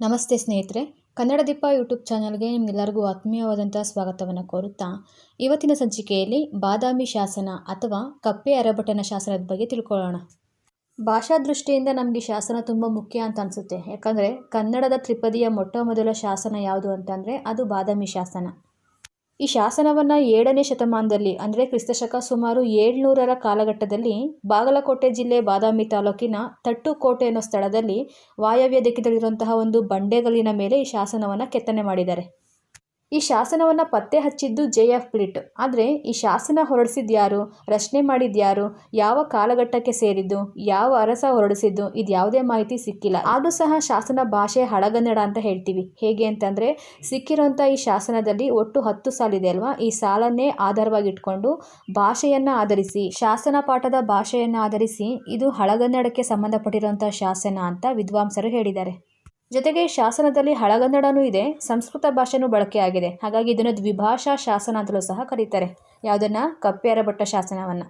ನಮಸ್ತೆ ಸ್ನೇಹಿತರೆ, ಕನ್ನಡ ದೀಪ ಯೂಟ್ಯೂಬ್ ಚಾನಲ್ಗೆ ನಿಮ್ಗೆಲ್ಲರಿಗೂ ಆತ್ಮೀಯವಾದಂಥ ಸ್ವಾಗತವನ್ನು ಕೋರುತ್ತಾ, ಇವತ್ತಿನ ಸಂಚಿಕೆಯಲ್ಲಿ ಬಾದಾಮಿ ಶಾಸನ ಅಥವಾ ಕಪ್ಪೆ ಅರಭಟನ ಶಾಸನದ ಬಗ್ಗೆ ತಿಳ್ಕೊಳ್ಳೋಣ. ಭಾಷಾ ದೃಷ್ಟಿಯಿಂದ ನಮಗೆ ಶಾಸನ ತುಂಬ ಮುಖ್ಯ ಅಂತ ಅನಿಸುತ್ತೆ. ಯಾಕಂದರೆ ಕನ್ನಡದ ತ್ರಿಪದಿಯ ಮೊಟ್ಟ ಮೊದಲ ಶಾಸನ ಯಾವುದು ಅಂತಂದರೆ ಅದು ಬಾದಾಮಿ ಶಾಸನ. ಈ ಶಾಸನವನ್ನು ಏಳನೇ ಶತಮಾನದಲ್ಲಿ, ಅಂದರೆ ಕ್ರಿಸ್ತಶಕ ಸುಮಾರು ಏಳ್ನೂರರ ಕಾಲಘಟ್ಟದಲ್ಲಿ ಬಾಗಲಕೋಟೆ ಜಿಲ್ಲೆ ಬಾದಾಮಿ ತಾಲೂಕಿನ ತಟ್ಟುಕೋಟೆ ಅನ್ನೋ ಸ್ಥಳದಲ್ಲಿ ವಾಯವ್ಯ ದಿಕ್ಕಿನಲ್ಲಿರುವಂತಹ ಒಂದು ಬಂಡೆಗಲ್ಲಿನ ಮೇಲೆ ಈ ಶಾಸನವನ್ನು ಕೆತ್ತನೆ ಮಾಡಿದ್ದಾರೆ. ಈ ಶಾಸನವನ್ನು ಪತ್ತೆ ಹಚ್ಚಿದ್ದು ಜೆ ಎಫ್ ಬ್ಲಿಟ್ ಆದರೆ ಈ ಶಾಸನ ಹೊರಡಿಸಿದ್ಯಾರು ರಚನೆ ಮಾಡಿದ್ಯಾರು ಯಾವ ಕಾಲಘಟ್ಟಕ್ಕೆ ಸೇರಿದ್ದು? ಯಾವ ಅರಸ ಹೊರಡಿಸಿದ್ದು? ಇದು ಯಾವುದೇ ಮಾಹಿತಿ ಸಿಕ್ಕಿಲ್ಲ. ಆದರೂ ಸಹ ಶಾಸನ ಭಾಷೆ ಹಳಗನ್ನಡ ಅಂತ ಹೇಳ್ತೀವಿ. ಹೇಗೆ ಅಂತಂದರೆ, ಸಿಕ್ಕಿರೋಂಥ ಈ ಶಾಸನದಲ್ಲಿ ಒಟ್ಟು ಹತ್ತು ಸಾಲಿದೆ ಅಲ್ವಾ? ಈ ಸಾಲನ್ನೇ ಆಧಾರವಾಗಿ ಇಟ್ಕೊಂಡು ಭಾಷೆಯನ್ನು ಆಧರಿಸಿ, ಶಾಸನ ಪಾಠದ ಭಾಷೆಯನ್ನು ಆಧರಿಸಿ ಇದು ಹಳಗನ್ನಡಕ್ಕೆ ಸಂಬಂಧಪಟ್ಟಿರುವಂಥ ಶಾಸನ ಅಂತ ವಿದ್ವಾಂಸರು ಹೇಳಿದ್ದಾರೆ. ಜೊತೆಗೆ ಶಾಸನದಲ್ಲಿ ಹಳಗನ್ನಡನೂ ಇದೆ, ಸಂಸ್ಕೃತ ಭಾಷೆನೂ ಬಳಕೆಯಾಗಿದೆ. ಹಾಗಾಗಿ ಇದನ್ನು ದ್ವಿಭಾಷಾ ಶಾಸನ ಅಂತಲೂ ಸಹ ಕರೀತಾರೆ. ಯಾವುದನ್ನು? ಕಪ್ಪೆಯರ ಭಟ್ಟ ಶಾಸನವನ್ನು.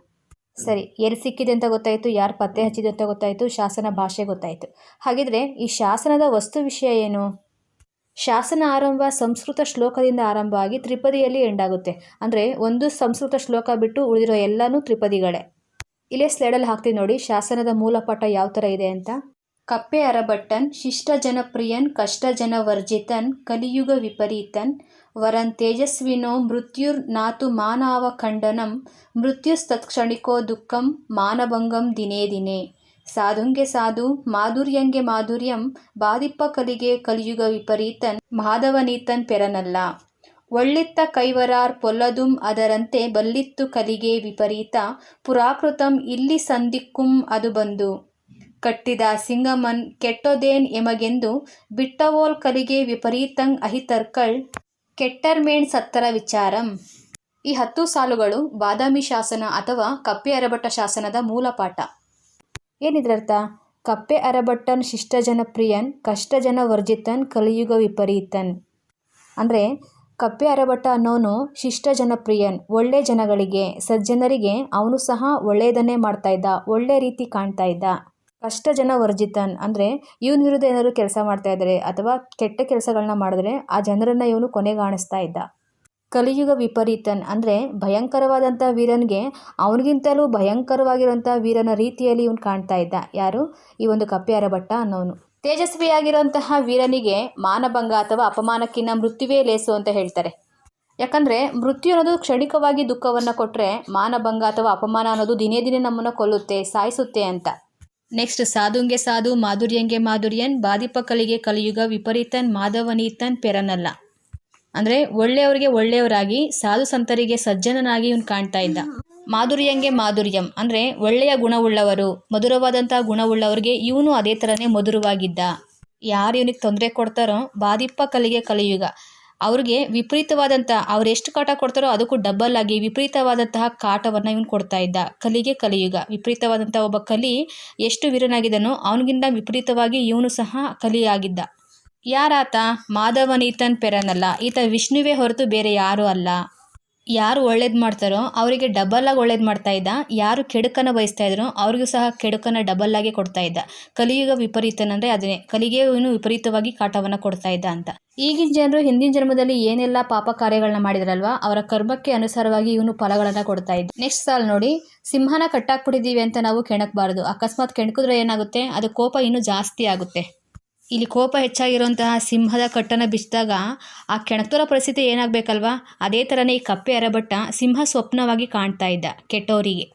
ಸರಿ ಎಲ್ಲಿ ಸಿಕ್ಕಿದೆ ಅಂತ ಗೊತ್ತಾಯಿತು, ಯಾರು ಪತ್ತೆ ಹಚ್ಚಿದೆ ಅಂತ ಗೊತ್ತಾಯಿತು, ಶಾಸನ ಭಾಷೆ ಗೊತ್ತಾಯಿತು. ಹಾಗಿದ್ರೆ ಈ ಶಾಸನದ ವಸ್ತು ವಿಷಯ ಏನು? ಶಾಸನ ಆರಂಭ ಸಂಸ್ಕೃತ ಶ್ಲೋಕದಿಂದ ಆರಂಭ ಆಗಿ ತ್ರಿಪದಿಯಲ್ಲಿ ಎಂಡಾಗುತ್ತೆ ಅಂದರೆ ಒಂದು ಸಂಸ್ಕೃತ ಶ್ಲೋಕ ಬಿಟ್ಟು ಉಳಿದಿರೋ ಎಲ್ಲನೂ ತ್ರಿಪದಿಗಳೇ. ಇಲ್ಲೇ ಸ್ಲೈಡಲ್ಲಿ ಹಾಕ್ತೀವಿ ನೋಡಿ, ಶಾಸನದ ಮೂಲ ಪಾಠ ಯಾವ ಥರ ಇದೆ ಅಂತ. ಕಪ್ಪೆ ಅರಭಟ್ಟನ್ ಶಿಷ್ಟ ಜನಪ್ರಿಯನ್, ಕಷ್ಟ ಜನ ವರ್ಜಿತನ್ ಕಲಿಯುಗ ವಿಪರೀತನ್, ವರನ್ ತೇಜಸ್ವಿನೋ ಮೃತ್ಯುರ್ ನಾತು ಮಾನವ ಖಂಡನಂ ಮೃತ್ಯುಸ್ತತ್ಕ್ಷಣಿಕೋ ದುಃಖಂ ಮಾನಭಂಗಂ ದಿನೇ ದಿನೇ. ಸಾಧುಂಗೆ ಸಾಧು, ಮಾಧುರ್ಯಂಗೆ ಮಾಧುರ್ಯಂ ಬಾದಿಪ್ಪ ಕಲಿಗೆ ಕಲಿಯುಗ ವಿಪರೀತನ್, ಮಾಧವನೀತನ್ ಪೆರನಲ್ಲ. ಒಳ್ಳಿತ್ತ ಕೈವರಾರ್ ಪೊಲ್ಲದುಂ ಅದರಂತೆ ಬಲ್ಲಿತ್ತು ಕಲಿಗೆ ವಿಪರೀತ, ಪುರಾಕೃತಂ ಇಲ್ಲಿ ಸಂದಿಕ್ಕುಂ ಅದು ಬಂದು. ಕಟ್ಟಿದ ಸಿಂಗಮನ್ ಕೆಟ್ಟೋದೇನ್ ಎಮಗೆಂದು ಬಿಟ್ಟವೋಲ್ ಕಲಿಗೆ ವಿಪರೀತಂಗ್ ಅಹಿತರ್ಕಳ್ ಕೆಟ್ಟರ್ಮೇಣ್ ಸತ್ತರ ವಿಚಾರಂ. ಈ ಹತ್ತು ಸಾಲುಗಳು ಬಾದಾಮಿ ಶಾಸನ ಅಥವಾ ಕಪ್ಪೆ ಅರಬಟ್ಟ ಶಾಸನದ ಮೂಲ ಪಾಠ. ಏನಿದ್ರರ್ಥ? ಕಪ್ಪೆ ಅರಬಟ್ಟನ್ ಶಿಷ್ಟಜನ ಪ್ರಿಯನ್ ಕಷ್ಟಜನ ವರ್ಜಿತನ್, ಕಲಿಯುಗ ವಿಪರೀತನ್. ಅಂದರೆ ಕಪ್ಪೆ ಅರಬಟ್ಟ ಅನ್ನೋನು ಶಿಷ್ಟ ಜನಪ್ರಿಯನ್ ಒಳ್ಳೆ ಜನಗಳಿಗೆ, ಸಜ್ಜನರಿಗೆ ಅವನು ಸಹ ಒಳ್ಳೆಯದನ್ನೇ ಮಾಡ್ತಾ ಇದ್ದ, ಒಳ್ಳೆ ರೀತಿ ಕಾಣ್ತಾ ಇದ್ದ. ಕಷ್ಟ ಜನ ವರ್ಜಿತನ್. ಅಂದರೆ ಇವನ ವಿರುದ್ಧ ಏನಾದರೂ ಕೆಲಸ ಮಾಡ್ತಾ ಇದ್ದಾರೆ ಅಥವಾ ಕೆಟ್ಟ ಕೆಲಸಗಳನ್ನ ಮಾಡಿದ್ರೆ ಆ ಜನರನ್ನು ಇವನು ಕೊನೆಗಾಣಿಸ್ತಾ ಇದ್ದ. ಕಲಿಯುಗ ವಿಪರೀತನ್. ಅಂದರೆ ಭಯಂಕರವಾದಂಥ ವೀರನಿಗೆ ಅವನಿಗಿಂತಲೂ ಭಯಂಕರವಾಗಿರುವಂಥ ವೀರನ ರೀತಿಯಲ್ಲಿ ಇವನು ಕಾಣ್ತಾ ಇದ್ದ. ಯಾರು? ಈ ಒಂದು ಕಪ್ಪೆ ಅರಬಟ್ಟ ಅನ್ನೋನು. ತೇಜಸ್ವಿಯಾಗಿರುವಂತಹ ವೀರನಿಗೆ ಮಾನಭಂಗ ಅಥವಾ ಅಪಮಾನಕ್ಕಿಂತ ಮೃತ್ಯುವೇ ಲೇಸು ಅಂತ ಹೇಳ್ತಾರೆ. ಯಾಕಂದರೆ ಮೃತ್ಯು ಅನ್ನೋದು ಕ್ಷಣಿಕವಾಗಿ ದುಃಖವನ್ನು ಕೊಟ್ಟರೆ ಮಾನಭಂಗ ಅಥವಾ ಅಪಮಾನ ಅನ್ನೋದು ದಿನೇ ದಿನೇ ನಮ್ಮನ್ನು ಕೊಲ್ಲುತ್ತೆ, ಸಾಯಿಸುತ್ತೆ ಅಂತ. ನೆಕ್ಸ್ಟ್ ಸಾಧುಂಗೆ ಸಾಧು, ಮಾಧುರ್ಯಂಗೆ ಮಾಧುರ್ಯನ್ ಬಾದಿಪ ಕಲಿಗೆ ಕಲಿಯುಗ, ವಿಪರೀತನ್, ಮಾಧವನೀತನ್ ಪೆರನಲ್ಲ. ಅಂದರೆ ಒಳ್ಳೆಯವರಿಗೆ ಒಳ್ಳೆಯವರಾಗಿ, ಸಾಧು ಸಂತರಿಗೆ ಸಜ್ಜನನಾಗಿ ಇವನು ಕಾಣ್ತಾ ಇದ್ದ. ಮಾಧುರ್ಯಂಗೆ ಮಾಧುರ್ಯಂ, ಅಂದರೆ ಒಳ್ಳೆಯ ಗುಣವುಳ್ಳವರು ಮಧುರವಾದಂಥ ಗುಣವುಳ್ಳವರಿಗೆ ಇವನು ಅದೇ ಥರನೇ ಮಧುರವಾಗಿದ್ದ. ಯಾರು ಇವನಿಗೆ ತೊಂದರೆ ಕೊಡ್ತಾರೋ ಬಾದಿಪ್ಪ ಕಲಿಗೆ ಕಲಿಯುಗ. ಅವ್ರಿಗೆ ವಿಪರೀತವಾದಂಥ ಅವ್ರು ಎಷ್ಟು ಕಾಟ ಕೊಡ್ತಾರೋ ಅದಕ್ಕೂ ಡಬ್ಬಲ್ ಆಗಿ ವಿಪರೀತವಾದಂತಹ ಕಾಟವನ್ನು ಇವನು ಕೊಡ್ತಾ ಇದ್ದ. ಕಲಿಗೆ ಕಲಿಯುಗ. ವಿಪರೀತವಾದಂಥ ಒಬ್ಬ ಕಲಿ ಎಷ್ಟು ವೀರನಾಗಿದ್ದನೋ ಅವನಿಗಿಂತ ವಿಪರೀತವಾಗಿ ಇವನು ಸಹ ಕಲಿಯಾಗಿದ್ದ. ಯಾರಾತ? ಮಾಧವನೀತನ್ ಪೆರನಲ್ಲ. ಈತ ವಿಷ್ಣುವೇ ಹೊರತು ಬೇರೆ ಯಾರೂ ಅಲ್ಲ. ಯಾರು ಒಳ್ಳೇದು ಮಾಡ್ತಾರೋ ಅವರಿಗೆ ಡಬಲಾಗಿ ಒಳ್ಳೇದು ಮಾಡ್ತಾ ಇದ್ದ. ಯಾರು ಕೆಡುಕನ್ನು ಬಯಸ್ತಾ ಇದ್ರೋ ಅವ್ರಿಗೂ ಸಹ ಕೆಡುಕನ್ನು ಡಬಲ್ ಆಗಿ ಕೊಡ್ತಾ ಇದ್ದ. ಕಲಿಯುಗ ವಿಪರೀತನಂದರೆ ಅದನ್ನೇ ಕಲಿಗೆ ಇವನು ವಿಪರೀತವಾಗಿ ಕಾಟವನ್ನು ಕೊಡ್ತಾ ಇದ್ದ ಅಂತ. ಈಗಿನ ಜನರು ಹಿಂದಿನ ಜನ್ಮದಲ್ಲಿ ಏನೆಲ್ಲ ಪಾಪ ಕಾರ್ಯಗಳನ್ನ ಮಾಡಿದ್ರಲ್ವಾ? ಅವರ ಕರ್ಮಕ್ಕೆ ಅನುಸಾರವಾಗಿ ಇವನು ಫಲಗಳನ್ನು ಕೊಡ್ತಾ ಇದ್ದ. ನೆಕ್ಸ್ಟ್ ಸಾಲ್ ನೋಡಿ, ಸಿಂಹನ ಕಟ್ಟಾಕ್ಬಿಟ್ಟಿದ್ದೀವಿ ಅಂತ ನಾವು ಕೆಣಕಬಾರ್ದು. ಅಕಸ್ಮಾತ್ ಕೆಣಕಿದ್ರೆ ಏನಾಗುತ್ತೆ? ಅದು ಕೋಪ ಇನ್ನೂ ಜಾಸ್ತಿ ಆಗುತ್ತೆ. ಇಲ್ಲಿ ಕೋಪ ಹೆಚ್ಚಾಗಿರುವಂತಹ ಸಿಂಹದ ಕಟ್ಟನ್ನು ಬಿಚ್ಚಿದಾಗ ಆ ಕೆಣಕ್ತಿರೋ ಪರಿಸ್ಥಿತಿ ಏನಾಗಬೇಕಲ್ವಾ? ಅದೇ ಥರನೇ ಈ ಕಪ್ಪೆ ಅರಬಟ್ಟ ಸಿಂಹ ಸ್ವಪ್ನವಾಗಿ ಕಾಣ್ತಾ ಇದ್ದ ಕೆಟ್ಟವರಿಗೆ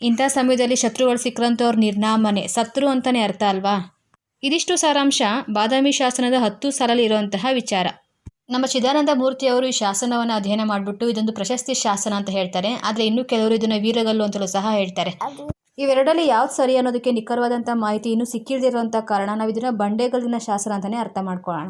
ಇಂಥ ಸಮಯದಲ್ಲಿ ಶತ್ರುಗಳು ಸಿಕ್ಕರಂಥವ್ರ ನಿರ್ನಾಮನೆ ಸತ್ರು ಅಂತಲೇ ಅರ್ಥ ಅಲ್ವಾ? ಇದಿಷ್ಟು ಸಾರಾಂಶ ಬಾದಾಮಿ ಶಾಸನದ ಹತ್ತು ಸಾಲಲ್ಲಿ ಇರುವಂತಹ ವಿಚಾರ. ನಮ್ಮ ಚಿದಾನಂದ ಮೂರ್ತಿಯವರು ಈ ಶಾಸನವನ್ನು ಅಧ್ಯಯನ ಮಾಡಿಬಿಟ್ಟು ಇದೊಂದು ಪ್ರಶಸ್ತಿ ಶಾಸನ ಅಂತ ಹೇಳ್ತಾರೆ. ಆದರೆ ಇನ್ನೂ ಕೆಲವರು ಇದನ್ನು ವೀರಗಲ್ಲು ಅಂತಲೂ ಸಹ ಹೇಳ್ತಾರೆ. ಇವೆರಡರಲ್ಲಿ ಯಾವ್ದು ಸರಿ ಅನ್ನೋದಕ್ಕೆ ನಿಖರವಾದಂಥ ಮಾಹಿತಿ ಇನ್ನೂ ಸಿಕ್ಕಿಲ್ದಿರುವಂಥ ಕಾರಣ ನಾವು ಇದನ್ನು ಬಂಡೆಗಲ್ಲಿನ ಶಾಸನ ಅಂತಲೇ ಅರ್ಥ ಮಾಡ್ಕೊಳ್ಳೋಣ.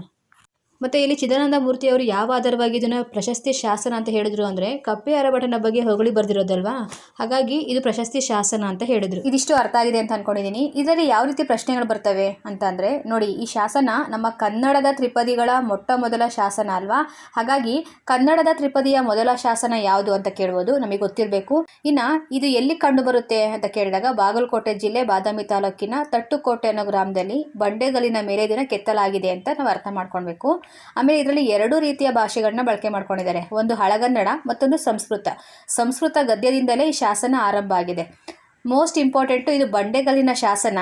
ಮತ್ತು ಇಲ್ಲಿ ಚಿದಾನಂದ ಮೂರ್ತಿಯವರು ಯಾವ ಆಧಾರವಾಗಿ ಇದನ್ನು ಪ್ರಶಸ್ತಿ ಶಾಸನ ಅಂತ ಹೇಳಿದ್ರು ಅಂದರೆ ಕಪ್ಪೆ ಅರಭಟನ ಬಗ್ಗೆ ಹೊಗಳಿ ಬರೆದಿರೋದಲ್ವಾ? ಹಾಗಾಗಿ ಇದು ಪ್ರಶಸ್ತಿ ಶಾಸನ ಅಂತ ಹೇಳಿದ್ರು. ಇದಿಷ್ಟು ಅರ್ಥ ಆಗಿದೆ ಅಂತ ಅನ್ಕೊಂಡಿದ್ದೀನಿ ಇದರಲ್ಲಿ ಯಾವ ರೀತಿ ಪ್ರಶ್ನೆಗಳು ಬರ್ತವೆ ಅಂತ ಅಂದರೆ, ನೋಡಿ, ಈ ಶಾಸನ ನಮ್ಮ ಕನ್ನಡದ ತ್ರಿಪದಿಗಳ ಮೊಟ್ಟ ಮೊದಲ ಶಾಸನ ಅಲ್ವಾ? ಹಾಗಾಗಿ ಕನ್ನಡದ ತ್ರಿಪದಿಯ ಮೊದಲ ಶಾಸನ ಯಾವುದು ಅಂತ ಕೇಳ್ಬೋದು, ನಮಗೆ ಗೊತ್ತಿರಬೇಕು. ಇನ್ನು ಇದು ಎಲ್ಲಿ ಕಂಡು ಬರುತ್ತೆ ಅಂತ ಕೇಳಿದಾಗ ಬಾಗಲಕೋಟೆ ಜಿಲ್ಲೆ ಬಾದಾಮಿ ತಾಲೂಕಿನ ತಟ್ಟುಕೋಟೆ ಅನ್ನೋ ಗ್ರಾಮದಲ್ಲಿ ಬಂಡೆಗಲ್ಲಿನ ಮೇಲೆ ಇದನ್ನು ಕೆತ್ತಲಾಗಿದೆ ಅಂತ ನಾವು ಅರ್ಥ ಮಾಡ್ಕೊಳ್ಬೇಕು. ಆಮೇಲೆ ಇದರಲ್ಲಿ ಎರಡು ರೀತಿಯ ಭಾಷೆಗಳನ್ನ ಬಳಕೆ ಮಾಡ್ಕೊಂಡಿದ್ದಾರೆ. ಒಂದು ಹಳಗನ್ನಡ, ಮತ್ತೊಂದು ಸಂಸ್ಕೃತ. ಸಂಸ್ಕೃತ ಗದ್ಯದಿಂದಲೇ ಈ ಶಾಸನ ಆರಂಭ ಆಗಿದೆ. ಮೋಸ್ಟ್ ಇಂಪಾರ್ಟೆಂಟು ಇದು ಬಂಡೆಗಲ್ಲಿನ ಶಾಸನ.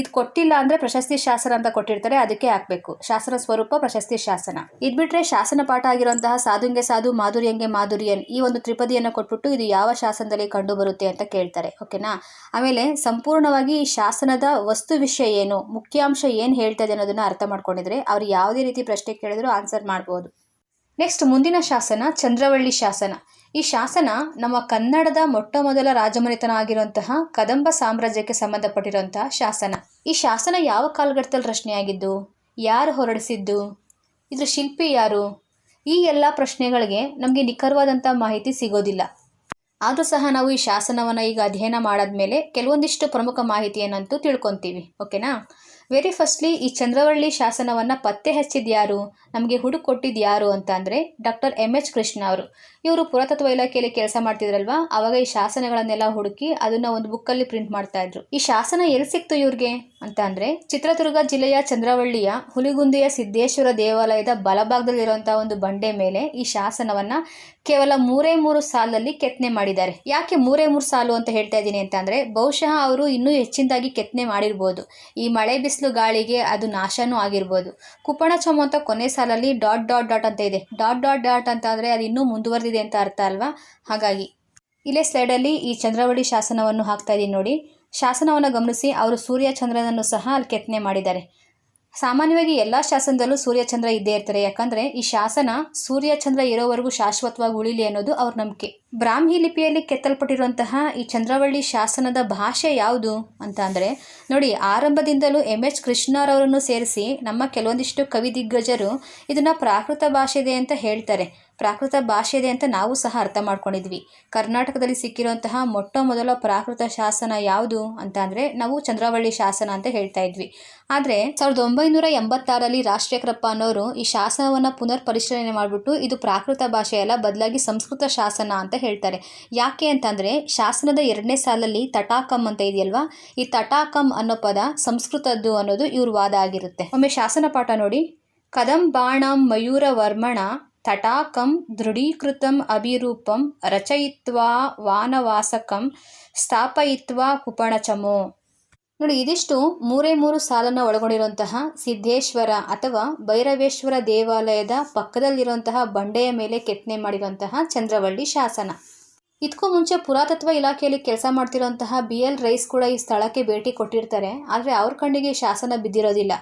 ಇದು ಕೊಟ್ಟಿಲ್ಲ ಅಂದರೆ ಪ್ರಶಸ್ತಿ ಶಾಸನ ಅಂತ ಕೊಟ್ಟಿರ್ತಾರೆ, ಅದಕ್ಕೆ ಹಾಕಬೇಕು. ಶಾಸನ ಸ್ವರೂಪ, ಪ್ರಶಸ್ತಿ ಶಾಸನ. ಇದು ಬಿಟ್ಟರೆ ಶಾಸನ ಪಾಠ ಆಗಿರುವಂತಹ ಸಾಧುಂಗೆ ಸಾಧು, ಮಾಧುರ್ಯಂಗೆ ಮಾಧುರ್ಯನ್ ಈ ಒಂದು ತ್ರಿಪದಿಯನ್ನು ಕೊಟ್ಬಿಟ್ಟು ಇದು ಯಾವ ಶಾಸನದಲ್ಲಿ ಕಂಡು ಬರುತ್ತೆ ಅಂತ ಕೇಳ್ತಾರೆ, ಓಕೆನಾ? ಆಮೇಲೆ ಸಂಪೂರ್ಣವಾಗಿ ಈ ಶಾಸನದ ವಸ್ತು ವಿಷಯ ಏನು, ಮುಖ್ಯಾಂಶ ಏನು ಹೇಳ್ತಾ ಇದೆ ಅನ್ನೋದನ್ನು ಅರ್ಥ ಮಾಡ್ಕೊಂಡಿದ್ರೆ ಅವ್ರು ಯಾವುದೇ ರೀತಿ ಪ್ರಶ್ನೆ ಕೇಳಿದ್ರು ಆನ್ಸರ್ ಮಾಡ್ಬೋದು. ನೆಕ್ಸ್ಟ್ ಮುಂದಿನ ಶಾಸನ ಚಂದ್ರವಳ್ಳಿ ಶಾಸನ. ಈ ಶಾಸನ ನಮ್ಮ ಕನ್ನಡದ ಮೊಟ್ಟ ಮೊದಲ ರಾಜಮನೆತನ ಆಗಿರುವಂತಹ ಕದಂಬ ಸಾಮ್ರಾಜ್ಯಕ್ಕೆ ಸಂಬಂಧಪಟ್ಟಿರುವಂತಹ ಶಾಸನ. ಈ ಶಾಸನ ಯಾವ ಕಾಲಘಟ್ಟದಲ್ಲಿ ರಚನೆಯಾಗಿದ್ದು, ಯಾರು ಹೊರಡಿಸಿದ್ದು, ಇದ್ರ ಶಿಲ್ಪಿ ಯಾರು? ಈ ಎಲ್ಲ ಪ್ರಶ್ನೆಗಳಿಗೆ ನಮಗೆ ನಿಖರವಾದಂಥ ಮಾಹಿತಿ ಸಿಗೋದಿಲ್ಲ. ಆದರೂ ಸಹ ನಾವು ಈ ಶಾಸನವನ್ನು ಈಗ ಅಧ್ಯಯನ ಮಾಡಾದ್ಮೇಲೆ ಕೆಲವೊಂದಿಷ್ಟು ಪ್ರಮುಖ ಮಾಹಿತಿಯನ್ನಂತೂ ತಿಳ್ಕೊತೀವಿ. ಓಕೆನಾ? ವೆರಿ ಫಸ್ಟ್ಲಿ ಈ ಚಂದ್ರವಳ್ಳಿ ಶಾಸನವನ್ನು ಪತ್ತೆ ಹಚ್ಚಿದ ಯಾರು? ನಮಗೆ ಹುಡುಕ್ ಕೊಟ್ಟಿದ್ದು ಯಾರು ಅಂತ ಅಂದರೆ ಡಾಕ್ಟರ್ ಎಂ ಎಚ್ ಕೃಷ್ಣ ಅವರು. ಇವರು ಪುರಾತತ್ವ ಇಲಾಖೆಯಲ್ಲಿ ಕೆಲಸ ಮಾಡ್ತಿದ್ರಲ್ವಾ? ಅವಾಗ ಈ ಶಾಸನಗಳನ್ನೆಲ್ಲ ಹುಡುಕಿ ಅದನ್ನು ಒಂದು ಬುಕ್ಕಲ್ಲಿ ಪ್ರಿಂಟ್ ಮಾಡ್ತಾ ಇದ್ರು. ಈ ಶಾಸನ ಎಲ್ಲಿ ಸಿಕ್ತು ಇವ್ರಿಗೆ? ಅಂತ ಅಂದರೆ ಚಿತ್ರದುರ್ಗ ಜಿಲ್ಲೆಯ ಚಂದ್ರವಳ್ಳಿಯ ಹುಲಿಗುಂದಿಯ ಸಿದ್ದೇಶ್ವರ ದೇವಾಲಯದ ಬಲಭಾಗದಲ್ಲಿರುವಂತಹ ಒಂದು ಬಂಡೆ ಮೇಲೆ ಈ ಶಾಸನವನ್ನ ಕೇವಲ ಮೂರೇ ಮೂರು ಸಾಲಲ್ಲಿ ಕೆತ್ತನೆ ಮಾಡಿದ್ದಾರೆ. ಯಾಕೆ ಮೂರೇ ಮೂರು ಸಾಲು ಅಂತ ಹೇಳ್ತಾ ಇದ್ದೀನಿ ಅಂತಂದರೆ ಬಹುಶಃ ಅವರು ಇನ್ನೂ ಹೆಚ್ಚಿನದಾಗಿ ಕೆತ್ತನೆ ಮಾಡಿರ್ಬೋದು. ಈ ಮಳೆ ಬಿಸಿಲು ಗಾಳಿಗೆ ಅದು ನಾಶನೂ ಆಗಿರ್ಬೋದು. ಕುಪಣ ಚೊಮ್ಮ ಅಂತ ಕೊನೆ ಸಾಲಲ್ಲಿ ಡಾಟ್ ಡಾಟ್ ಡಾಟ್ ಅಂತ ಇದೆ. ಡಾಟ್ ಡಾಟ್ ಡಾಟ್ ಅಂತ ಅಂದರೆ ಅದು ಇನ್ನೂ ಮುಂದುವರೆದಿದೆ ಅಂತ ಅರ್ಥ ಅಲ್ವಾ? ಹಾಗಾಗಿ ಇಲ್ಲೇ ಸ್ಲೈಡಲ್ಲಿ ಈ ಚಂದ್ರವಳಿ ಶಾಸನವನ್ನು ಹಾಕ್ತಾ ಇದ್ದೀನಿ ನೋಡಿ. ಶಾಸನವನ್ನು ಗಮನಿಸಿ, ಅವರು ಸೂರ್ಯ ಚಂದ್ರನನ್ನು ಸಹ ಅಲ್ಲಿ ಕೆತ್ತನೆ ಮಾಡಿದ್ದಾರೆ. ಸಾಮಾನ್ಯವಾಗಿ ಎಲ್ಲ ಶಾಸನದಲ್ಲೂ ಸೂರ್ಯಚಂದ್ರ ಇದ್ದೇ ಇರ್ತಾರೆ. ಯಾಕಂದರೆ ಈ ಶಾಸನ ಸೂರ್ಯಚಂದ್ರ ಇರೋವರೆಗೂ ಶಾಶ್ವತವಾಗಿ ಉಳಿಲಿ ಅನ್ನೋದು ಅವ್ರ ನಂಬಿಕೆ. ಬ್ರಾಹ್ಮಿ ಲಿಪಿಯಲ್ಲಿ ಕೆತ್ತಲ್ಪಟ್ಟಿರುವಂತಹ ಈ ಚಂದ್ರವಳ್ಳಿ ಶಾಸನದ ಭಾಷೆ ಯಾವುದು ಅಂತ ಅಂದರೆ, ನೋಡಿ, ಆರಂಭದಿಂದಲೂ ಎಂ ಎಚ್ ಕೃಷ್ಣರವರನ್ನು ಸೇರಿಸಿ ನಮ್ಮ ಕೆಲವೊಂದಿಷ್ಟು ಕವಿ ದಿಗ್ಗಜರು ಇದನ್ನು ಪ್ರಾಕೃತ ಭಾಷೆ ಇದೆ ಅಂತ ಹೇಳ್ತಾರೆ. ಪ್ರಾಕೃತ ಭಾಷೆ ಇದೆ ಅಂತ ನಾವು ಸಹ ಅರ್ಥ ಮಾಡ್ಕೊಂಡಿದ್ವಿ. ಕರ್ನಾಟಕದಲ್ಲಿ ಸಿಕ್ಕಿರುವಂತಹ ಮೊಟ್ಟ ಮೊದಲ ಪ್ರಾಕೃತ ಶಾಸನ ಯಾವುದು ಅಂತ ಅಂದರೆ ನಾವು ಚಂದ್ರವಳ್ಳಿ ಶಾಸನ ಅಂತ ಹೇಳ್ತಾ ಇದ್ವಿ. ಆದರೆ ಸಾವಿರದ ಒಂಬೈನೂರ ಎಂಬತ್ತಾರಲ್ಲಿ ರಾಜಶೇಖರಪ್ಪ ಅನ್ನೋರು ಈ ಶಾಸನವನ್ನು ಪುನರ್ ಪರಿಶೀಲನೆ ಮಾಡಿಬಿಟ್ಟು ಇದು ಪ್ರಾಕೃತ ಭಾಷೆಯಲ್ಲ ಬದಲಾಗಿ ಸಂಸ್ಕೃತ ಶಾಸನ ಅಂತ ಹೇಳ್ತಾರೆ. ಯಾಕೆ ಅಂತಂದರೆ ಶಾಸನದ ಎರಡನೇ ಸಾಲಲ್ಲಿ ತಟಾಕಂ ಅಂತ ಇದೆಯಲ್ವಾ? ಈ ತಟಾಕಂ ಅನ್ನೋ ಪದ ಸಂಸ್ಕೃತದ್ದು ಅನ್ನೋದು ಇವ್ರ ವಾದ ಆಗಿರುತ್ತೆ. ಒಮ್ಮೆ ಶಾಸನ ಪಾಠ ನೋಡಿ. ಕದಂಬಾಣಂ ಮಯೂರವರ್ಮಣ ತಟಾಕಂ ದೃಢೀಕೃತಂ ಅಭಿರೂಪಂ ರಚಯಿತ್ವಾ ವಾನವಾಸಕಂ ಸ್ಥಾಪಯಿತ್ವಾ ಕುಪಣಚಮೋ. ನೋಡಿ, ಇದಿಷ್ಟು ಮೂರೇ ಮೂರು ಸಾಲನ್ನು ಒಳಗೊಂಡಿರುವಂತಹ ಸಿದ್ದೇಶ್ವರ ಅಥವಾ ಭೈರವೇಶ್ವರ ದೇವಾಲಯದ ಪಕ್ಕದಲ್ಲಿರುವಂತಹ ಬಂಡೆಯ ಮೇಲೆ ಕೆತ್ತನೆ ಮಾಡಿರುವಂತಹ ಚಂದ್ರವಳ್ಳಿ ಶಾಸನ. ಇದಕ್ಕೂ ಮುಂಚೆ ಪುರಾತತ್ವ ಇಲಾಖೆಯಲ್ಲಿ ಕೆಲಸ ಮಾಡ್ತಿರುವಂತಹ ಬಿ ಎಲ್ ರೈಸ್ ಕೂಡ ಈ ಸ್ಥಳಕ್ಕೆ ಭೇಟಿ ಕೊಟ್ಟಿರ್ತಾರೆ. ಆದರೆ ಅವ್ರ ಕಣ್ಣಿಗೆ ಶಾಸನ ಬಿದ್ದಿರೋದಿಲ್ಲ.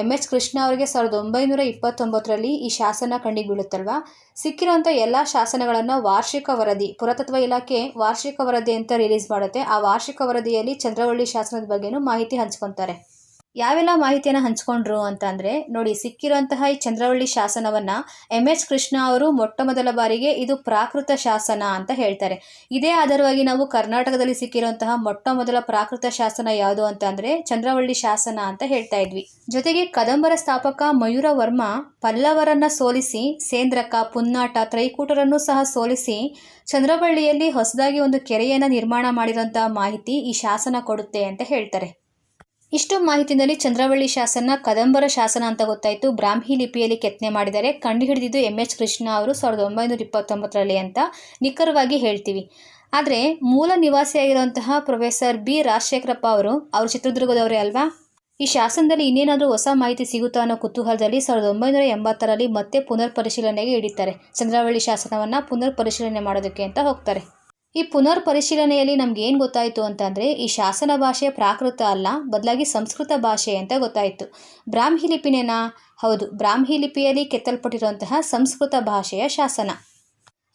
ಎಂ ಎಚ್ ಕೃಷ್ಣ ಅವರಿಗೆ ಸಾವಿರದ ಒಂಬೈನೂರ ಇಪ್ಪತ್ತೊಂಬತ್ತರಲ್ಲಿ ಈ ಶಾಸನ ಕಣ್ಣಿಗೆ ಬೀಳುತ್ತಲ್ವಾ ಸಿಕ್ಕಿರುವಂಥ ಎಲ್ಲ ಶಾಸನಗಳನ್ನು ವಾರ್ಷಿಕ ವರದಿ, ಪುರಾತತ್ವ ಇಲಾಖೆ ವಾರ್ಷಿಕ ವರದಿ ಅಂತ ರಿಲೀಸ್ ಮಾಡುತ್ತೆ. ಆ ವಾರ್ಷಿಕ ವರದಿಯಲ್ಲಿ ಚಂದ್ರವಳ್ಳಿ ಶಾಸನದ ಬಗ್ಗೆನೂ ಮಾಹಿತಿ ಹಂಚ್ಕೊತಾರೆ. ಯಾವೆಲ್ಲ ಮಾಹಿತಿಯನ್ನು ಹಂಚ್ಕೊಂಡ್ರು ಅಂತ ಅಂದರೆ, ನೋಡಿ ಸಿಕ್ಕಿರುವಂತಹ ಈ ಚಂದ್ರವಳ್ಳಿ ಶಾಸನವನ್ನು ಎಂ ಎಚ್ ಕೃಷ್ಣ ಅವರು ಮೊಟ್ಟ ಮೊದಲ ಬಾರಿಗೆ ಇದು ಪ್ರಾಕೃತ ಶಾಸನ ಅಂತ ಹೇಳ್ತಾರೆ. ಇದೇ ಆಧಾರವಾಗಿ ನಾವು ಕರ್ನಾಟಕದಲ್ಲಿ ಸಿಕ್ಕಿರುವಂತಹ ಮೊಟ್ಟ ಮೊದಲ ಪ್ರಾಕೃತ ಶಾಸನ ಯಾವುದು ಅಂತ ಅಂದರೆ ಚಂದ್ರವಳ್ಳಿ ಶಾಸನ ಅಂತ ಹೇಳ್ತಾ ಇದ್ವಿ. ಜೊತೆಗೆ ಕದಂಬರ ಸ್ಥಾಪಕ ಮಯೂರ ವರ್ಮ ಪಲ್ಲವರನ್ನ ಸೋಲಿಸಿ, ಸೇಂದ್ರಕ, ಪುನ್ನಾಟ, ತ್ರೈಕೂಟರನ್ನು ಸಹ ಸೋಲಿಸಿ ಚಂದ್ರವಳ್ಳಿಯಲ್ಲಿ ಹೊಸದಾಗಿ ಒಂದು ಕೆರೆಯನ್ನು ನಿರ್ಮಾಣ ಮಾಡಿರುವಂತಹ ಮಾಹಿತಿ ಈ ಶಾಸನ ಕೊಡುತ್ತೆ ಅಂತ ಹೇಳ್ತಾರೆ. ಇಷ್ಟು ಮಾಹಿತಿನಲ್ಲಿ ಚಂದ್ರವಳ್ಳಿ ಶಾಸನ, ಕದಂಬರ ಶಾಸನ ಅಂತ ಗೊತ್ತಾಯಿತು. ಬ್ರಾಹ್ಮಿ ಲಿಪಿಯಲ್ಲಿ ಕೆತ್ತನೆ ಮಾಡಿದರೆ ಕಂಡುಹಿಡಿದಿದ್ದು ಎಂ ಎಚ್ ಕೃಷ್ಣ ಅವರು ಸಾವಿರದ ಒಂಬೈನೂರ ಇಪ್ಪತ್ತೊಂಬತ್ತರಲ್ಲಿ ಅಂತ ನಿಖರವಾಗಿ ಹೇಳ್ತೀವಿ. ಆದರೆ ಮೂಲ ನಿವಾಸಿಯಾಗಿರುವಂತಹ ಪ್ರೊಫೆಸರ್ ಬಿ ರಾಜಶೇಖರಪ್ಪ ಅವರು ಅವರು ಚಿತ್ರದುರ್ಗದವರೇ ಅಲ್ವಾ? ಈ ಶಾಸನದಲ್ಲಿ ಇನ್ನೇನಾದರೂ ಹೊಸ ಮಾಹಿತಿ ಸಿಗುತ್ತಾ ಅನ್ನೋ ಕುತೂಹಲದಲ್ಲಿ ಸಾವಿರದ ಒಂಬೈನೂರ ಎಂಬತ್ತರಲ್ಲಿ ಮತ್ತೆ ಪುನರ್ ಪರಿಶೀಲನೆಗೆ ಹಿಡಿತಾರೆ ಚಂದ್ರವಳ್ಳಿ ಶಾಸನವನ್ನು ಪುನರ್ ಪರಿಶೀಲನೆ ಮಾಡೋದಕ್ಕೆ ಅಂತ ಹೋಗ್ತಾರೆ. ಈ ಪುನರ್ ಪರಿಶೀಲನೆಯಲ್ಲಿ ನಮ್ಗೆ ಏನು ಗೊತ್ತಾಯಿತು ಅಂತಂದರೆ, ಈ ಶಾಸನ ಭಾಷೆ ಪ್ರಾಕೃತ ಅಲ್ಲ, ಬದಲಾಗಿ ಸಂಸ್ಕೃತ ಭಾಷೆ ಅಂತ ಗೊತ್ತಾಯಿತು. ಬ್ರಾಹ್ಮಿ ಲಿಪಿನೇನಾ? ಹೌದು, ಬ್ರಾಹ್ಮಿ ಲಿಪಿಯಲ್ಲಿ ಕೆತ್ತಲ್ಪಟ್ಟಿರುವಂತಹ ಸಂಸ್ಕೃತ ಭಾಷೆಯ ಶಾಸನ.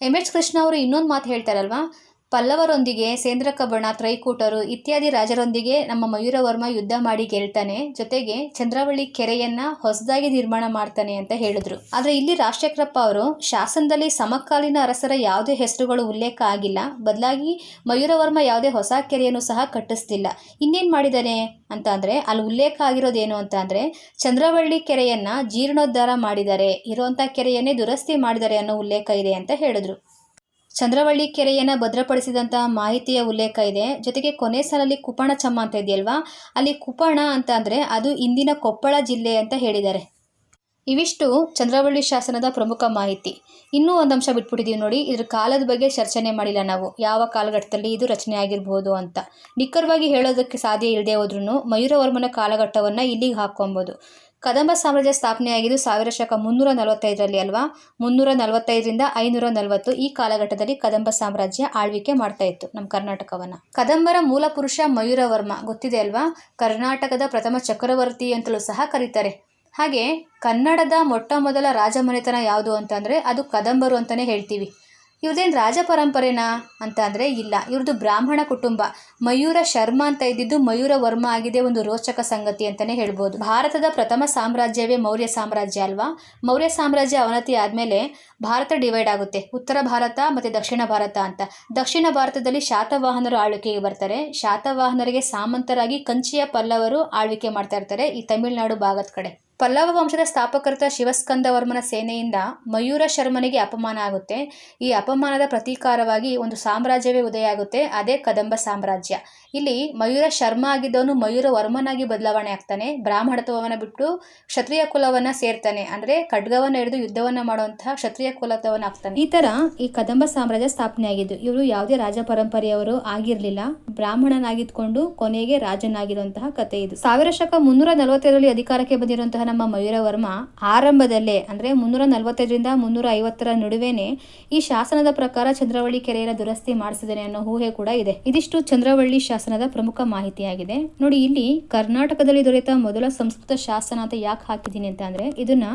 ಎಂ ಎಚ್ ಕೃಷ್ಣ ಅವರು ಇನ್ನೊಂದು ಮಾತು ಹೇಳ್ತಾರಲ್ವಾ? ಪಲ್ಲವರೊಂದಿಗೆ ಸೇಂದ್ರ ಕಬ್ಬಣ ತ್ರೈಕೂಟರು ಇತ್ಯಾದಿ ರಾಜರೊಂದಿಗೆ ನಮ್ಮ ಮಯೂರವರ್ಮ ಯುದ್ಧ ಮಾಡಿ ಗೆಲ್ತಾನೆ, ಜೊತೆಗೆ ಚಂದ್ರವಳ್ಳಿ ಕೆರೆಯನ್ನ ಹೊಸದಾಗಿ ನಿರ್ಮಾಣ ಮಾಡ್ತಾನೆ ಅಂತ ಹೇಳಿದ್ರು. ಆದ್ರೆ ಇಲ್ಲಿ ರಾಜಶೇಖರಪ್ಪ ಅವರು ಶಾಸನದಲ್ಲಿ ಸಮಕಾಲೀನ ಅರಸರ ಯಾವುದೇ ಹೆಸರುಗಳು ಉಲ್ಲೇಖ ಆಗಿಲ್ಲ. ಬದಲಾಗಿ ಮಯೂರವರ್ಮ ಯಾವುದೇ ಹೊಸ ಕೆರೆಯನ್ನು ಸಹ ಕಟ್ಟಿಸ್ತಿಲ್ಲ. ಇನ್ನೇನ್ ಮಾಡಿದ್ದಾನೆ ಅಂತ ಅಂದ್ರೆ, ಅಲ್ಲಿ ಉಲ್ಲೇಖ ಆಗಿರೋದೇನು ಅಂತ ಅಂದ್ರೆ ಚಂದ್ರವಳ್ಳಿ ಕೆರೆಯನ್ನ ಜೀರ್ಣೋದ್ಧಾರ ಮಾಡಿದ್ದಾರೆ ಇರುವಂತ ಕೆರೆಯನ್ನೇ ದುರಸ್ತಿ ಮಾಡಿದ್ದಾರೆ ಅನ್ನೋ ಉಲ್ಲೇಖ ಇದೆ ಅಂತ ಹೇಳಿದ್ರು. ಚಂದ್ರವಳ್ಳಿ ಕೆರೆಯನ್ನು ಭದ್ರಪಡಿಸಿದಂಥ ಮಾಹಿತಿಯ ಉಲ್ಲೇಖ ಇದೆ. ಜೊತೆಗೆ ಕೊನೆ ಸಾಲಲ್ಲಿ ಕುಪಣ ಚಮ್ಮ ಅಂತ ಇದೆಯಲ್ವಾ? ಅಲ್ಲಿ ಕುಪಣ ಅಂತ ಅಂದರೆ ಅದು ಇಂದಿನ ಕೊಪ್ಪಳ ಜಿಲ್ಲೆ ಅಂತ ಹೇಳಿದ್ದಾರೆ. ಇವಿಷ್ಟು ಚಂದ್ರವಳ್ಳಿ ಶಾಸನದ ಪ್ರಮುಖ ಮಾಹಿತಿ. ಇನ್ನೂ ಒಂದು ಅಂಶ ಬಿಟ್ಬಿಟ್ಟಿದೀವಿ ನೋಡಿ. ಇದ್ರ ಕಾಲದ ಬಗ್ಗೆ ಚರ್ಚನೆ ಮಾಡಿಲ್ಲ ನಾವು. ಯಾವ ಕಾಲಘಟ್ಟದಲ್ಲಿ ಇದು ರಚನೆ ಆಗಿರ್ಬೋದು ಅಂತ. ನಿಖರವಾಗಿ ಹೇಳೋದಕ್ಕೆ ಸಾಧ್ಯ ಇಲ್ಲದೆ ಹೋದ್ರೂ ಮಯೂರವರ್ಮನ ಕಾಲಘಟ್ಟವನ್ನು ಇಲ್ಲಿಗೆ ಹಾಕ್ಕೊಬೋದು. ಕದಂಬ ಸಾಮ್ರಾಜ್ಯ ಸ್ಥಾಪನೆಯಾಗಿದ್ದು ಸಾವಿರ ಶಕ ಮುನ್ನೂರ ನಲವತ್ತೈದರಲ್ಲಿ ಅಲ್ವಾ? ಮುನ್ನೂರ ನಲವತ್ತೈದರಿಂದ ಐನೂರ ನಲವತ್ತು ಈ ಕಾಲಘಟ್ಟದಲ್ಲಿ ಕದಂಬ ಸಾಮ್ರಾಜ್ಯ ಆಳ್ವಿಕೆ ಮಾಡ್ತಾ ಇತ್ತು ನಮ್ಮ ಕರ್ನಾಟಕವನ್ನ. ಕದಂಬರ ಮೂಲ ಪುರುಷ ಮಯೂರವರ್ಮ ಗೊತ್ತಿದೆ ಅಲ್ವಾ? ಕರ್ನಾಟಕದ ಪ್ರಥಮ ಚಕ್ರವರ್ತಿ ಅಂತಲೂ ಸಹ ಕರೀತಾರೆ. ಹಾಗೆ ಕನ್ನಡದ ಮೊಟ್ಟ ಮೊದಲ ರಾಜಮನೆತನ ಯಾವುದು ಅಂತಂದರೆ ಅದು ಕದಂಬರು ಅಂತಲೇ ಹೇಳ್ತೀವಿ. ಇವ್ರದ್ದೇನು ರಾಜ ಪರಂಪರೆನಾ? ಅಂತ ಅಂದರೆ ಇಲ್ಲ. ಇವ್ರದ್ದು ಬ್ರಾಹ್ಮಣ ಕುಟುಂಬ. ಮಯೂರ ಶರ್ಮ ಅಂತ ಇದ್ದಿದ್ದು ಮಯೂರ ವರ್ಮ ಆಗಿದೆ ಒಂದು ರೋಚಕ ಸಂಗತಿ ಅಂತಲೇ ಹೇಳ್ಬೋದು. ಭಾರತದ ಪ್ರಥಮ ಸಾಮ್ರಾಜ್ಯವೇ ಮೌರ್ಯ ಸಾಮ್ರಾಜ್ಯ ಅಲ್ವಾ? ಮೌರ್ಯ ಸಾಮ್ರಾಜ್ಯ ಅವನತಿ ಆದಮೇಲೆ ಭಾರತ ಡಿವೈಡ್ ಆಗುತ್ತೆ. ಉತ್ತರ ಭಾರತ ಮತ್ತು ದಕ್ಷಿಣ ಭಾರತ ಅಂತ. ದಕ್ಷಿಣ ಭಾರತದಲ್ಲಿ ಶಾತವಾಹನರು ಆಳ್ವಿಕೆಗೆ ಬರ್ತಾರೆ. ಶಾತವಾಹನರಿಗೆ ಸಾಮಂತರಾಗಿ ಕಂಚಿಯ ಪಲ್ಲವರು ಆಳ್ವಿಕೆ ಮಾಡ್ತಾ ಇರ್ತಾರೆ ಈ ತಮಿಳುನಾಡು ಭಾಗದ ಕಡೆ. ಪಲ್ಲವ ವಂಶದ ಸ್ಥಾಪಕರ್ತ ಶಿವಸ್ಕಂದವರ್ಮನ ಸೇನೆಯಿಂದ ಮಯೂರ ಶರ್ಮನಿಗೆ ಅಪಮಾನ ಆಗುತ್ತೆ. ಈ ಅಪಮಾನದ ಪ್ರತೀಕಾರವಾಗಿ ಒಂದು ಸಾಮ್ರಾಜ್ಯವೇ ಉದಯ ಆಗುತ್ತೆ. ಅದೇ ಕದಂಬ ಸಾಮ್ರಾಜ್ಯ. ಇಲ್ಲಿ ಮಯೂರ ಶರ್ಮ ಆಗಿದ್ದವನು ಮಯೂರ ವರ್ಮನಾಗಿ ಬದಲಾವಣೆ ಆಗ್ತಾನೆ. ಬ್ರಾಹ್ಮಣತ್ವವನ್ನು ಬಿಟ್ಟು ಕ್ಷತ್ರಿಯ ಕುಲವನ್ನ ಸೇರ್ತಾನೆ. ಅಂದ್ರೆ ಖಡ್ಗವನ್ನ ಹಿಡಿದು ಯುದ್ಧವನ್ನ ಮಾಡುವಂತಹ ಕ್ಷತ್ರಿಯ ಕುಲದವನಾಗ್ತಾನೆ ಈ ತರ ಈ ಕದಂಬ ಸಾಮ್ರಾಜ್ಯ ಸ್ಥಾಪನೆ ಆಗಿದ್ದು, ಇವರು ಯಾವುದೇ ರಾಜ ಪರಂಪರೆಯವರು ಆಗಿರ್ಲಿಲ್ಲ. ಬ್ರಾಹ್ಮಣನಾಗಿದ್ಕೊಂಡು ಕೊನೆಗೆ ರಾಜನಾಗಿರುವಂತಹ ಕಥೆ ಇದು. ಸಾವಿರ ಶಕ ಮುನ್ನೂರ ನಲವತ್ತೈದರಲ್ಲಿ ಅಧಿಕಾರಕ್ಕೆ ಬಂದಿರುವಂತಹ ನಮ್ಮ ಮಯೂರ ವರ್ಮ ಆರಂಭದಲ್ಲೇ, ಅಂದ್ರೆ ಮುನ್ನೂರ ನಲವತ್ತೈದರಿಂದ ಮುನ್ನೂರ ಐವತ್ತರ ನಡುವೆನೆ ಈ ಶಾಸನದ ಪ್ರಕಾರ ಚಂದ್ರವಳ್ಳಿ ಕೆರೆಯರ ದುರಸ್ತಿ ಮಾಡಿಸಿದ್ದಾನೆ ಅನ್ನೋ ಊಹೆ ಕೂಡ ಇದೆ. ಇದಿಷ್ಟು ಚಂದ್ರವಳ್ಳಿ ಶಾಸನದ ಪ್ರಮುಖ ಮಾಹಿತಿಯಾಗಿದೆ. ನೋಡಿ, ಇಲ್ಲಿ ಕರ್ನಾಟಕದಲ್ಲಿ ದೊರೆತ ಮೊದಲ ಸಂಸ್ಕೃತ ಶಾಸನ ಅಂತ ಯಾಕೆ ಹಾಕಿದ್ದೀನಿ ಅಂತ ಅಂದ್ರೆ, ಇದನ್ನ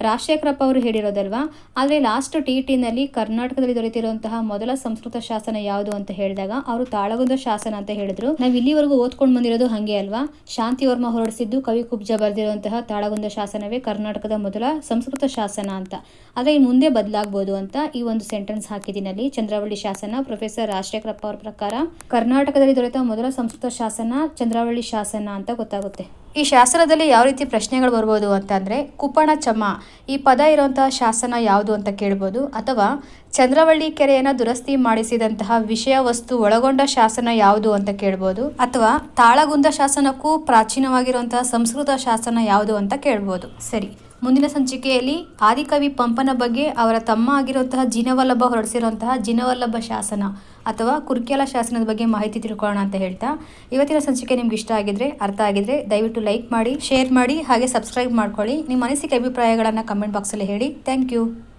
ರಾಜಶೇಖರಪ್ಪ ಅವರು ಹೇಳಿರೋದಲ್ವಾ? ಆದ್ರೆ ಲಾಸ್ಟ್ ಟಿ ಟಿನಲ್ಲಿ ಕರ್ನಾಟಕದಲ್ಲಿ ದೊರೆತಿರುವಂತಹ ಮೊದಲ ಸಂಸ್ಕೃತ ಶಾಸನ ಯಾವುದು ಅಂತ ಹೇಳಿದಾಗ, ಅವರು ತಾಳಗುಂದ ಶಾಸನ ಅಂತ ಹೇಳಿದ್ರು. ನಾವು ಇಲ್ಲಿವರೆಗೂ ಓದ್ಕೊಂಡು ಬಂದಿರೋದು ಹಂಗೆ ಅಲ್ವಾ? ಶಾಂತಿವರ್ಮ ಹೊರಡಿಸಿದ್ದು ಕವಿ ಕುಬ್ಜ ಬರೆದಿರುವಂತಹ ತಾಳಗುಂದ ಶಾಸನವೇ ಕರ್ನಾಟಕದ ಮೊದಲ ಸಂಸ್ಕೃತ ಶಾಸನ ಅಂತ. ಆದರೆ ಮುಂದೆ ಬದಲಾಗಬಹುದು ಅಂತ ಈ ಒಂದು ಸೆಂಟೆನ್ಸ್ ಹಾಕಿದ್ದೀನಿ ಅಲ್ಲಿ. ಚಂದ್ರವಳ್ಳಿ ಶಾಸನ ಪ್ರೊಫೆಸರ್ ರಾಜಶೇಖರಪ್ಪ ಅವರ ಪ್ರಕಾರ, ಕರ್ನಾಟಕದಲ್ಲಿ ದೊರೆತ ಮೊದಲ ಸಂಸ್ಕೃತ ಶಾಸನ, ಚಂದ್ರವಳ್ಳಿ ಶಾಸನ ಅಂತ ಗೊತ್ತಾಗುತ್ತೆ. ಈ ಶಾಸನದಲ್ಲಿ ಯಾವ ರೀತಿ ಪ್ರಶ್ನೆಗಳು ಬರ್ಬೋದು ಅಂತಂದ್ರೆ ಕುಪಣ ಚಮ, ಈ ಪದ ಇರುವಂತಹ ಶಾಸನ ಯಾವುದು ಅಂತ ಕೇಳ್ಬೋದು, ಅಥವಾ ಚಂದ್ರವಳ್ಳಿ ಕೆರೆಯನ್ನು ದುರಸ್ತಿ ಮಾಡಿಸಿದಂತಹ ವಿಷಯ ವಸ್ತು ಒಳಗೊಂಡ ಶಾಸನ ಯಾವುದು ಅಂತ ಕೇಳ್ಬೋದು, ಅಥವಾ ತಾಳಗುಂದ ಶಾಸನಕ್ಕೂ ಪ್ರಾಚೀನವಾಗಿರುವಂತಹ ಸಂಸ್ಕೃತ ಶಾಸನ ಯಾವುದು ಅಂತ ಕೇಳ್ಬೋದು. ಸರಿ ಮುಂದಿನ ಸಂಚಿಕೆಯಲ್ಲಿ ಆದಿಕವಿ ಪಂಪನ ಬಗ್ಗೆ ಅವರ ತಮ್ಮ ಆಗಿರುವಂತಹ ಜಿನವಲ್ಲಭ ಹೊರಡಿಸಿರುವಂತಹ ಜಿನವಲ್ಲಭ ಶಾಸನ ಅಥವಾ ಕುರ್ಕೆಲ ಶಾಸನದ ಬಗ್ಗೆ ಮಾಹಿತಿ ತಿಳ್ಕೊಳ್ಳೋಣ ಅಂತ ಹೇಳ್ತಾ. ಇವತ್ತಿನ ಸಂಚಿಕೆ ನಿಮ್ಗೆ ಇಷ್ಟ ಆಗಿದ್ರೆ, ಅರ್ಥ ಆಗಿದ್ರೆ ದಯವಿಟ್ಟು ಲೈಕ್ ಮಾಡಿ, ಶೇರ್ ಮಾಡಿ, ಹಾಗೆ ಸಬ್ಸ್ಕ್ರೈಬ್ ಮಾಡ್ಕೊಳ್ಳಿ. ನಿಮ್ಮ ಅನಿಸಿಕೆ ಅಭಿಪ್ರಾಯಗಳನ್ನು ಕಮೆಂಟ್ ಬಾಕ್ಸಲ್ಲಿ ಹೇಳಿ. Thank you.